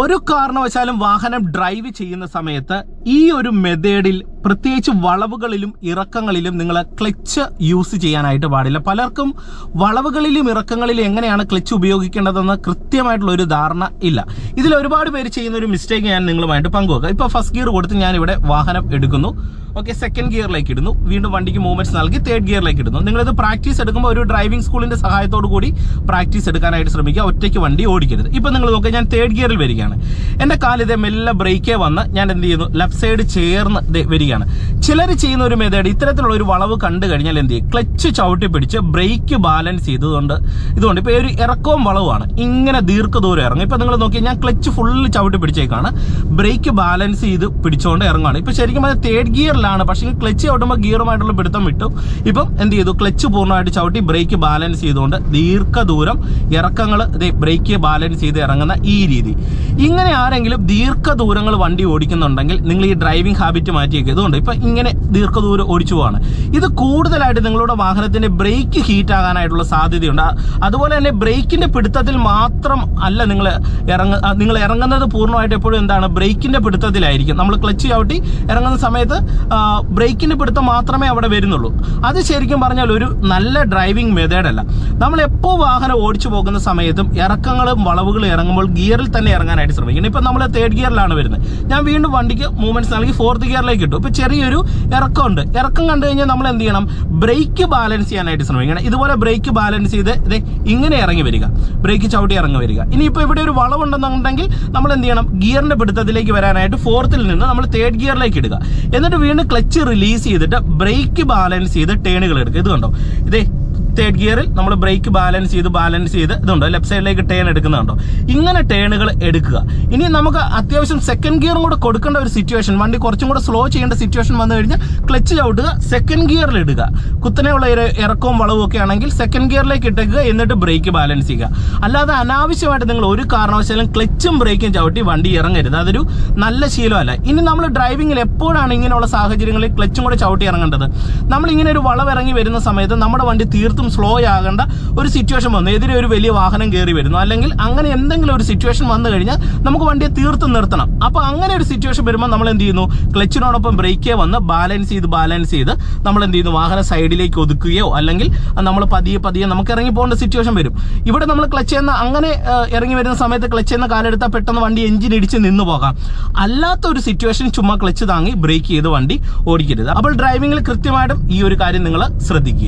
ഒരു കാരണവശാലും വാഹനം ഡ്രൈവ് ചെയ്യുന്ന സമയത്ത് ഈ ഒരു മെത്തേഡിൽ പ്രത്യേകിച്ച് വളവുകളിലും ഇറക്കങ്ങളിലും നിങ്ങൾ ക്ലച്ച് യൂസ് ചെയ്യാനായിട്ട് പാടില്ല. പലർക്കും വളവുകളിലും ഇറക്കങ്ങളിലും എങ്ങനെയാണ് ക്ലച്ച് ഉപയോഗിക്കേണ്ടതെന്ന് കൃത്യമായിട്ടുള്ള ഒരു ധാരണ ഇല്ല. ഇതിൽ ഒരുപാട് പേര് ചെയ്യുന്ന ഒരു മിസ്റ്റേക്ക് ഞാൻ നിങ്ങളുമായിട്ട് പങ്കുവെക്കാം. ഇപ്പൊ ഫസ്റ്റ് ഗിയർ കൊടുത്ത് ഞാൻ ഇവിടെ വാഹനം എടുക്കുന്നു. ഓക്കെ സെക്കൻഡ് ഗിയറിലേക്ക് ഇടുന്നു. വീണ്ടും വണ്ടിക്ക് മൂവ്മെന്റ്സ് നൽകി തേർഡ് ഗിയറിലേക്ക് ഇടുന്നു. നിങ്ങളിത് പ്രാക്ടീസ് എടുക്കുമ്പോൾ ഒരു ഡ്രൈവിംഗ് സ്കൂളിന്റെ സഹായത്തോടു കൂടി പ്രാക്ടീസ് എടുക്കാനായിട്ട് ശ്രമിക്കുക. ഒറ്റയ്ക്ക് വണ്ടി ഓടിക്കരുത്. ഇപ്പൊ നിങ്ങൾ നോക്കുക ഞാൻ തേർഡ് ഗിയറിൽ വരികയാണ്. എന്റെ കാലിതേ മെല്ലെ ബ്രേക്കേ വന്ന് ഞാൻ എന്ത് ചെയ്യുന്നു? ലെഫ്റ്റ് സൈഡ് ചേർന്ന് വരികയാണ്. ചിലർ ചെയ്യുന്ന ഒരു മെതേഡ് ഇത്തരത്തിലുള്ള ഒരു വളവ് കണ്ടു കഴിഞ്ഞാൽ എന്ത് ചെയ്യും? ക്ലച്ച് ചവിട്ടി പിടിച്ച് ബ്രേക്ക് ബാലൻസ് ചെയ്തതുകൊണ്ട് ഇതുകൊണ്ട് ഇപ്പൊ ഒരു ഇറക്കവും വളവുമാണ്. ഇങ്ങനെ ദീർഘദൂരം ഇറങ്ങും. ഇപ്പൊ നിങ്ങൾ നോക്കി ഞാൻ ക്ലച്ച് ഫുള്ള് ചവിട്ടി പിടിച്ചേക്കാണ്. ബ്രേക്ക് ബാലൻസ് ചെയ്ത് പിടിച്ചുകൊണ്ട് ഇറങ്ങുകയാണ് ഇപ്പൊ ശരിക്കും അത് തേർഡ് ഗിയറിലാണ് പക്ഷേ ക്ലച്ച് ചവിട്ടുമ്പോൾ ഗിയറുമായിട്ടുള്ള പിടുത്തം വിട്ടു. ഇപ്പം എന്ത് ചെയ്തു? ക്ലച്ച് പൂർണമായിട്ട് ചവിട്ടി ബ്രേക്ക് ബാലൻസ് ചെയ്തുകൊണ്ട് ദീർഘദൂരം ഇറക്കങ്ങൾ ബ്രേക്ക് ബാലൻസ് ചെയ്ത് ഇറങ്ങുന്ന ഈ രീതി. ഇങ്ങനെ ആരെങ്കിലും ദീർഘദൂരങ്ങൾ വണ്ടി ഓടിക്കുന്നുണ്ടെങ്കിൽ നിങ്ങൾ ഈ ഡ്രൈവിംഗ് ഹാബിറ്റ് മാറ്റിയേക്കും. ഇതുകൊണ്ട് ഇപ്പം ഇങ്ങനെ ദീർഘദൂരം ഓടിച്ചു പോവാണ്. ഇത് കൂടുതലായിട്ട് നിങ്ങളുടെ വാഹനത്തിന്റെ ബ്രേക്ക് ഹീറ്റ് ആകാനായിട്ടുള്ള സാധ്യതയുണ്ട്. അതുപോലെ തന്നെ ബ്രേക്കിന്റെ പിടുത്തത്തിൽ മാത്രം അല്ല നിങ്ങൾ ഇറങ്ങ നിങ്ങൾ ഇറങ്ങുന്നത് പൂർണമായിട്ട് എപ്പോഴും എന്താണ്? ബ്രേക്കിന്റെ പിടുത്തത്തിലായിരിക്കും. നമ്മൾ ക്ലച്ച് ചവിട്ടി ഇറങ്ങുന്ന സമയത്ത് ആ, ബ്രേക്കിന്റെ പിടുത്തം മാത്രമേ അവിടെ വരുന്നുള്ളൂ. അത് ശരിക്കും പറഞ്ഞാൽ ഒരു നല്ല ഡ്രൈവിംഗ് മെത്തേഡ് അല്ല നമ്മൾ എപ്പോൾ വാഹനം ഓടിച്ചു പോകുന്ന സമയത്തും ഇറക്കങ്ങളും വളവുകളും ഇറങ്ങുമ്പോൾ ഗിയറിൽ തന്നെ ഇറങ്ങാനായിട്ട് ശ്രമിക്കണം. ഇപ്പം നമ്മൾ തേർഡ് ഗിയറിലാണ് വരുന്നത്. ഞാൻ വീണ്ടും വണ്ടിക്ക് മൂവ്മെന്റ്സ് നൽകി ഫോർത്ത് ഗിയറിലേക്ക് ഇട്ടു. ഇപ്പോൾ ചെറിയൊരു ഇറക്കമുണ്ട്. ഇറക്കം കണ്ടു കഴിഞ്ഞാൽ നമ്മൾ എന്ത് ചെയ്യണം? ബ്രേക്ക് ബാലൻസ് ചെയ്യാനായിട്ട് ശ്രമിക്കണം. ഇതുപോലെ ബ്രേക്ക് ബാലൻസ് ചെയ്ത് ഇത് ഇങ്ങനെ ഇറങ്ങി വരിക. ബ്രേക്ക് ചവിട്ടി ഇറങ്ങി വരിക. ഇനിയിപ്പോൾ ഇവിടെ ഒരു വളവുണ്ടെന്നുണ്ടെങ്കിൽ നമ്മൾ എന്ത് ചെയ്യണം? ഗിയറിന്റെ പിടുത്തത്തിലേക്ക് വരാനായിട്ട് ഫോർത്തിൽ നിന്ന് നമ്മൾ തേർഡ് ഗിയറിലേക്ക് ഇടുക. എന്നിട്ട് വീണ്ടും ക്ലച്ച് റിലീസ് ചെയ്തിട്ട് ബ്രേക്ക് ബാലൻസ് ചെയ്ത് ടേണുകൾ എടുക്കുക. ഇത് കണ്ടോ? ഇതേ തേർഡ് ഗിയറിൽ നമ്മൾ ബ്രേക്ക് ബാലൻസ് ചെയ്ത് ബാലൻസ് ചെയ്ത് ഇതുണ്ടോ. ലെഫ്റ്റ് സൈഡിലേക്ക് ടേൺ എടുക്കുന്നുണ്ടോ ഇങ്ങനെ ടേണുകൾ എടുക്കുക. ഇനി നമുക്ക് അത്യാവശ്യം സെക്കൻഡ് ഗിയറും കൂടെ കൊടുക്കേണ്ട ഒരു സിറ്റുവേഷൻ വണ്ടി കുറച്ചും കൂടെ സ്ലോ ചെയ്യേണ്ട സിറ്റുവേഷൻ വന്നു കഴിഞ്ഞാൽ ക്ലച്ച് ചവിട്ടുക സെക്കൻഡ് ഗിയറിൽ ഇടുക. കുത്തനെയുള്ള ഇറക്കവും വളവും ഒക്കെ ആണെങ്കിൽ സെക്കൻഡ് ഗിയറിലേക്ക് ഇട്ടേക്കുക എന്നിട്ട് ബ്രേക്ക് ബാലൻസ് ചെയ്യുക. അല്ലാതെ അനാവശ്യമായിട്ട് നിങ്ങൾ ഒരു കാരണവശാലും ക്ലച്ചും ബ്രേക്കും ചവിട്ടി വണ്ടി ഇറങ്ങരുത്. അതൊരു നല്ല ശീലമല്ല. ഇനി നമ്മൾ ഡ്രൈവിംഗിൽ എപ്പോഴാണ് ഇങ്ങനെയുള്ള സാഹചര്യങ്ങളിൽ ക്ലച്ചും കൂടെ ചവിട്ടി ഇറങ്ങേണ്ടത്? നമ്മൾ ഇങ്ങനെ ഒരു വളവിറങ്ങി വരുന്ന സമയത്ത് നമ്മുടെ വണ്ടി തീർത്തും സ്ലോ ആകേണ്ട ഒരു സിറ്റുവേഷൻ വന്നു. എതിരെ ഒരു വലിയ വാഹനം കയറി വരുന്നു. അല്ലെങ്കിൽ അങ്ങനെ എന്തെങ്കിലും ഒരു സിറ്റുവേഷൻ വന്നു കഴിഞ്ഞാൽ നമുക്ക് വണ്ടിയെ തീർത്തും നിർത്തണം. അപ്പൊ അങ്ങനെ ഒരു സിറ്റുവേഷൻ വരുമ്പോൾ നമ്മൾ എന്ത് ചെയ്യുന്നു? ക്ലച്ചിനോടൊപ്പം ബ്രേക്കേ വന്ന് ബാലൻസ് ചെയ്ത് ബാലൻസ് ചെയ്ത് നമ്മൾ എന്ത് ചെയ്യുന്നു? വാഹനം സൈഡിലേക്ക് ഒതുക്കുകയോ അല്ലെങ്കിൽ നമ്മൾ പതിയെ പതിയെ നമുക്ക് ഇറങ്ങി പോകേണ്ട സിറ്റുവേഷൻ വരും. ഇവിടെ നമ്മൾ ക്ലച്ച് എന്ന അങ്ങനെ ഇറങ്ങി വരുന്ന സമയത്ത് ക്ലച്ച് എന്ന കാലെടുത്താൽ പെട്ടെന്ന് വണ്ടി എഞ്ചിൻ ഇടിച്ച് നിന്ന് പോകാം. അല്ലാത്ത ഒരു സിറ്റുവേഷൻ ചുമ്മാ ക്ലച്ച് താങ്ങി ബ്രേക്ക് ചെയ്ത് വണ്ടി ഓടിക്കരുത്. അപ്പോൾ ഡ്രൈവിംഗിൽ കൃത്യമായിട്ടും ഈ ഒരു കാര്യം നിങ്ങൾ ശ്രദ്ധിക്കുക.